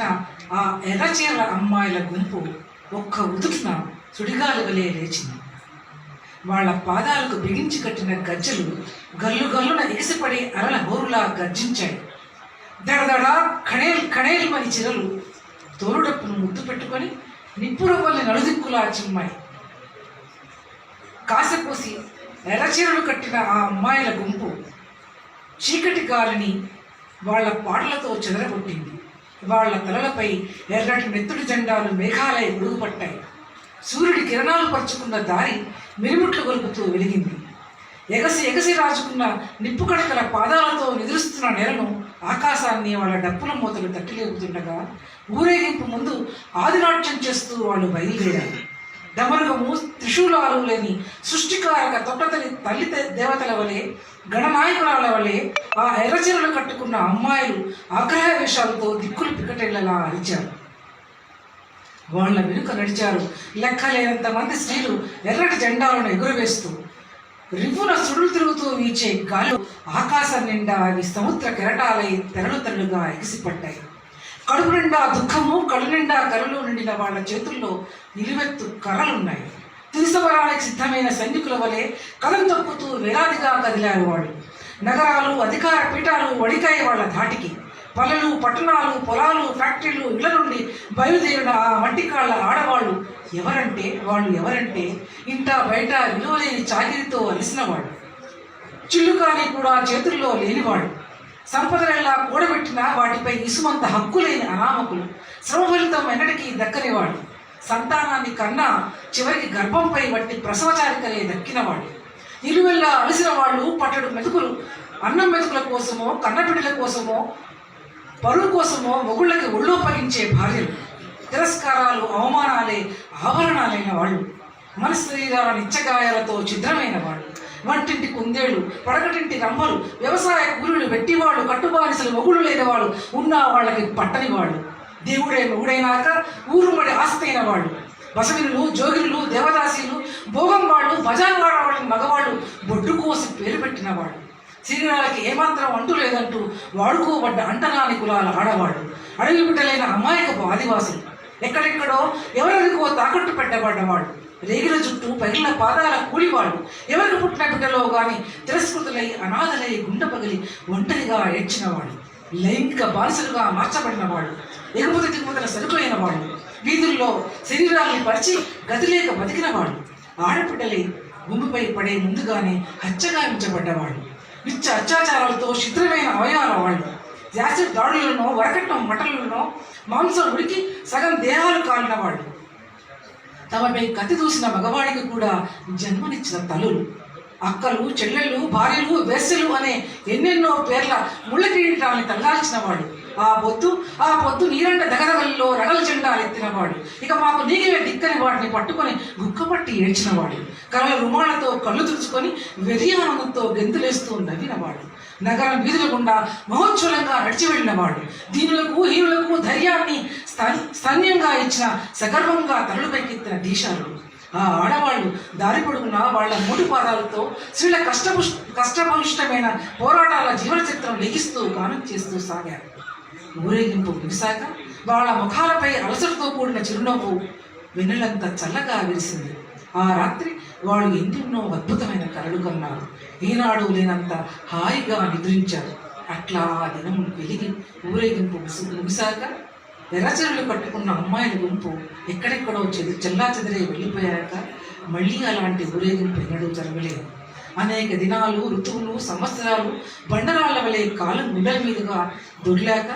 వచ్చిన ఆ ఎర్రచీరల అమ్మాయిల గుంపు ఒక్క ఉదుటిన సుడిగాలు వలె లేచింది. వాళ్ళ పాదాలకు బిగించి కట్టిన గజ్జలు గల్లు గల్లున ఎగిసిపడి అరల హోరులా గర్జించాయి. దడదడ కణేల్ కణేల్ మని చిరలు తోరుడప్పును ముద్దు పెట్టుకొని నిప్పురవల్లి నలుదిక్కులా చిమ్మాయి. కాసపోసి ఎర్రచీరలు కట్టిన ఆ అమ్మాయిల గుంపు చీకటి గాలిని వాళ్ళ పాటలతో చెదరగొట్టింది. వాళ్ళ తలలపై ఎర్రటి నెత్తుడి జెండాలు మేఘాలయ ఉడుగుపట్టాయి సూర్యుడి కిరణాలు పరుచుకున్న దారి మిరుముట్లు గొలుపుతూ వెలిగింది. ఎగసి ఎగసి రాచుకున్న నిప్పు కడకల పాదాలతో నిదురుస్తున్న నేలను ఆకాశాన్ని వాళ్ళ డప్పుల మూతలు తట్టిలేపుతుండగా ఊరేగింపు ముందు ఆదినాట్యం చేస్తూ వాళ్ళు బయలుదేరారు. డమరుగము త్రిశూలాలు లేని సృష్టికారక తొట్టతలి తల్లి దేవతల వలె గణనాయకురాల వలె ఆ ఎర్రచీరలు కట్టుకున్న అమ్మాయిలు ఆగ్రహ వేషాలతో దిక్కులు పికటెళ్ళలా అరిచారు. వాళ్ళ వెనుక నడిచారు. లెక్కలేనంత మంది స్త్రీలు ఎర్రటి జెండాలను ఎగురవేస్తూ రిపున సుడులు తిరుగుతూ వీచే గాలు ఆకాశం నిండా అవి సముద్ర కెరటాలై తెరలు తెరలుగా ఎగిసిపడ్డాయి. కడుపు నిండా దుఃఖము కళ్ళు నిండా కరలు నిండిన వాళ్ళ చేతుల్లో నిలువెత్తు కర్రలున్నాయి. తుదిసవరానికి సిద్ధమైన సైనికుల వలె కలం తొక్కుతూ వేలాదిగా కదిలారు వాళ్ళు. నగరాలు అధికార పీఠాలు వడికాయి వాళ్ళ ధాటికి. పల్లెలు పట్టణాలు పొలాలు ఫ్యాక్టరీలు ఇళ్ళ నుండి బయలుదేరిన ఆ మట్టికాళ్ళ ఆడవాళ్ళు ఎవరంటే వాళ్ళు ఎవరంటే ఇంట బయట విలువలేని చాకిరితో అలిసిన వాళ్ళు. చిల్లుకాని కూడా చేతుల్లో లేనివాడు సంపదలెల్లా కూడబెట్టిన వాటిపై ఇసుమంత హక్కులైన అనామకులు శ్రమఫలితం వెనటికి దక్కనివాడు సంతానాన్ని కన్నా చివరికి గర్భంపై వట్టి ప్రసవచారికలే దక్కినవాడు. నిలువెల్లా అలసిన వాళ్ళు పట్టడు మెతుకులు అన్నం మెతుకుల కోసమో కన్నబిడ్డల కోసమో పరువు కోసమో మొగుళ్ళకి ఒళ్ళు పగించే భార్యలు. తిరస్కారాలు అవమానాలే ఆభరణాలైన వాళ్ళు. మన శరీరాల నిత్యగాయాలతో ఛిద్రమైన వాళ్ళు వంటింటి కుందేళ్ళు పడకటింటి రమ్మలు వ్యవసాయ కూలీలు వెట్టివాళ్ళు కట్టుబానిసలు మొగుడు లేనివాళ్ళు ఉన్న వాళ్ళకి పట్టని వాళ్ళు దేవుడే మొగుడైనాక ఊరుమడి ఆస్తైన వాళ్ళు. బసవినులు జోగినులు దేవదాసీలు భోగం వాళ్ళు బజార్ వాళ్ళని మగవాళ్ళు బొడ్డు కోసి పేరు పెట్టిన వాళ్ళు. శరీరాలకి ఏమాత్రం అంటు లేదంటూ వాడుకోబడ్డ అంటరాని కులాల ఆడవాళ్ళు. అడవి బిడ్డలైన అమాయకపు ఆదివాసులు. ఎక్కడెక్కడో ఎవరెవరికో తాకట్టు పెట్టబడ్డవాళ్ళు రేగిన జుట్టు పగిలిన పాదాల కూలివాళ్ళు ఎవరికి పుట్టిన బిడ్డలో కానీ తిరస్కృతులై అనాథలై గుండె పగిలి ఒంటరిగా ఏడ్చినవాడు లైంగిక బానిసలుగా మార్చబడిన వాడు ఎగుమతి దిగుమతుల సరుకులైన వాడు వీధుల్లో శరీరాన్ని పరిచి గదిలేక బతికిన వాడు భూమిపై పడే ముందుగానే హత్యగావించబడ్డవాడు నిత్య అత్యాచారాలతో శిథిలమైన అవయవాల వాళ్ళు. యాసిడ్ దాడులను వరకట్నం మటలను మాంసం ఉడికి సగం దేహాలు కాలిన వాళ్ళు తమపై కత్తి దూసిన మగవాడికి కూడా జన్మనిచ్చిన తల్లులు. అక్కలు చెల్లెళ్ళు భార్యలు వేసలు అనే ఎన్నెన్నో పేర్ల ముళ్ళ కిరీటాన్ని తల్లాల్చిన వాడు. ఆ పొద్దు ఆ పొద్దు నీరండ దగదగల్లో రగల జెండాలు ఎత్తినవాడు ఇక మాకు నీగివే దిక్కని వాడిని పట్టుకొని గుక్కపట్టి ఏడ్చినవాడు కళ్ళ రుమాలతో కళ్ళు తుడుచుకొని వెర్యానందంతో గెంతులేస్తూ నవ్వినవాడు నగరం వీధుల గుండా మహోజ్వలంగా నడిచి వెళ్ళినవాడు దీనులకు హీనులకు ధైర్యాన్ని స్థన్- ఇచ్చిన సగర్వంగా తరలుపైకెత్తిన దీశాలు. ఆ ఆడవాళ్ళు దారి పొడుగున వాళ్ళ మూడు పాదాలతో స్త్రీల కష్టపు కష్టభూయిష్టమైన పోరాటాల జీవన చిత్రం లెగిస్తూ గానం చేస్తూ సాగారు. ఊరేగింపు ముగిశాక వాళ్ళ ముఖాలపై అలసటతో కూడిన చిరునవ్వు వెన్నెలంత చల్లగా విరిసింది. ఆ రాత్రి వాళ్ళు ఎన్నెన్నో అద్భుతమైన కళలు కన్నారు ఈనాడు లేనంత హాయిగా నిద్రించారు అట్లా ఆ దినం వెలిగి ఊరేగింపు ముసి- ముగిశాక ఎర్రచీరలు కట్టుకున్న అమ్మాయిల గుంపు ఎక్కడెక్కడో చెది చెల్లా చెదిరే వెళ్ళిపోయాక మళ్ళీ అలాంటి ఊరేగింపు ఎన్నడూ జరగలేదు. అనేక దినాలు ఋతువులు సంవత్సరాలు బండరాళ్ళ వలె కాలం గుండెల మీదుగా దొర్లాక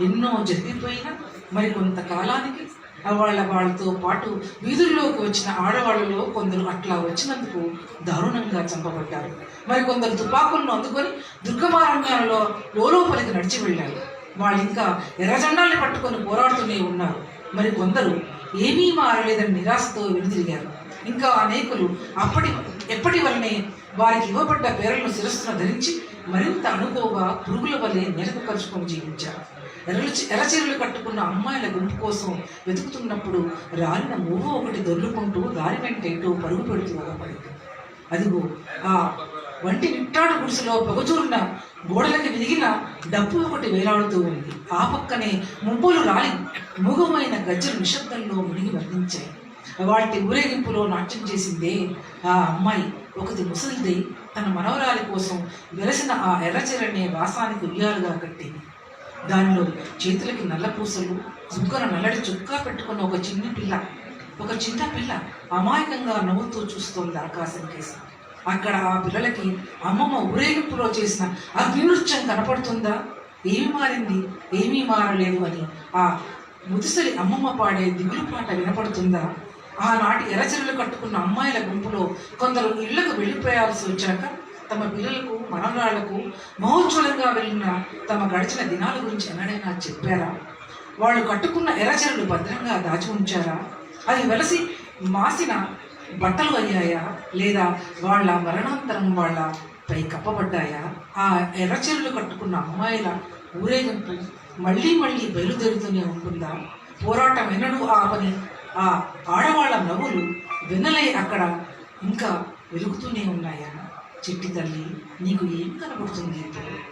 ఎన్నో జరిగిపోయినా మరి కొంతకాలానికి వాళ్ళ వాళ్ళతో పాటు వీధుల్లోకి వచ్చిన ఆడవాళ్ళలో కొందరు అట్లా వచ్చినందుకు దారుణంగా చంపబడ్డారు. మరి కొందరు తుపాకులను అందుకొని దుర్గమారణ్యాలలో లోలోపలికి నడిచి వెళ్ళారు. వాళ్ళు ఇంకా ఎర్రజెండాల్ని పట్టుకొని పోరాడుతూనే ఉన్నారు. మరి కొందరు ఏమీ మారలేదని నిరాశతో వెనుదిరిగారు ఇంకా అనేకులు అప్పటి ఎప్పటి వల్లనే వారికి ఇవ్వబడ్డ పేర్లను శిరస్సును ధరించి మరింత అనుకోగా పురుగుల వల్లే మెరుగుపరుచుకొని జీవించారు. ఎరచి ఎరచీరలు కట్టుకున్న అమ్మాయిల గుంపు కోసం వెతుకుతున్నప్పుడు రాలిన మూవో ఒకటి దొర్లుకుంటూ దారి వెంట ఏటో పరుగు పెడుతూ పడింది అదిగో ఆ వంటి నిట్టాడు గుడిసెలో పొగచూరిన గోడలకి విరిగిన డబ్బు ఒకటి వేలాడుతూ ఉంది. ఆ పక్కనే ముబ్బులు రాలి మూగమైన గజ్జలు నిశ్శబ్దంలో మునిగి వర్ణించాయి వాటి ఊరేగింపులో నాట్యం చేసిందే ఆ అమ్మాయి. ఒకటి ముసలిది తన మనవరాలి కోసం వెలసిన ఆ ఎర్రచెరనే వాసానికి ఉయ్యాలుగా కట్టింది. దానిలో చేతులకి నల్ల పూసలు చుక్కన నల్లటి చుక్కా పెట్టుకున్న ఒక చిన్న పిల్ల. ఒక చిన్న పిల్ల అమాయకంగా నవ్వుతూ చూస్తోంది ఆకాశం కేసు. అక్కడ ఆ పిల్లలకి అమ్మమ్మ ఊరేగింపులో చేసిన అగ్నినృత్యం కనపడుతుందా? ఏమి మారింది? ఏమీ మారలేదు అని ఆ ముదుసలి అమ్మమ్మ పాడే దిగులు పాట వినపడుతుందా? ఆనాటి ఎర్రచీరలు కట్టుకున్న అమ్మాయిల గుంపులో కొందరు ఇళ్ళకు వెళ్ళిపోయాల్సి వచ్చాక తమ పిల్లలకు మనవరాళ్ళకు మహోజ్వలంగా వెళ్ళిన తమ గడిచిన దినాల గురించి ఎన్నడైనా చెప్పారా? వాళ్ళు కట్టుకున్న ఎర్రచీరలు భద్రంగా దాచి ఉంచారా? అది వెలసి మాసిన బట్టలు అయ్యాయా? లేదా వాళ్ళ మరణాంతరం వాళ్ళ పై కప్పబడ్డాయా? ఆ ఎర్రచెరులు కట్టుకున్న అమ్మాయిల ఊరేగింపు మళ్ళీ మళ్ళీ బయలుదేరుతూనే ఉంటుందా? పోరాటం ఎన్నడూ ఆపని ఆ ఆడవాళ్ళ నవ్వులు వెన్నలై అక్కడ ఇంకా వెలుగుతూనే ఉన్నాయా? చెట్టి తల్లి నీకు ఏం కనబడుతుంది? ఇప్పుడు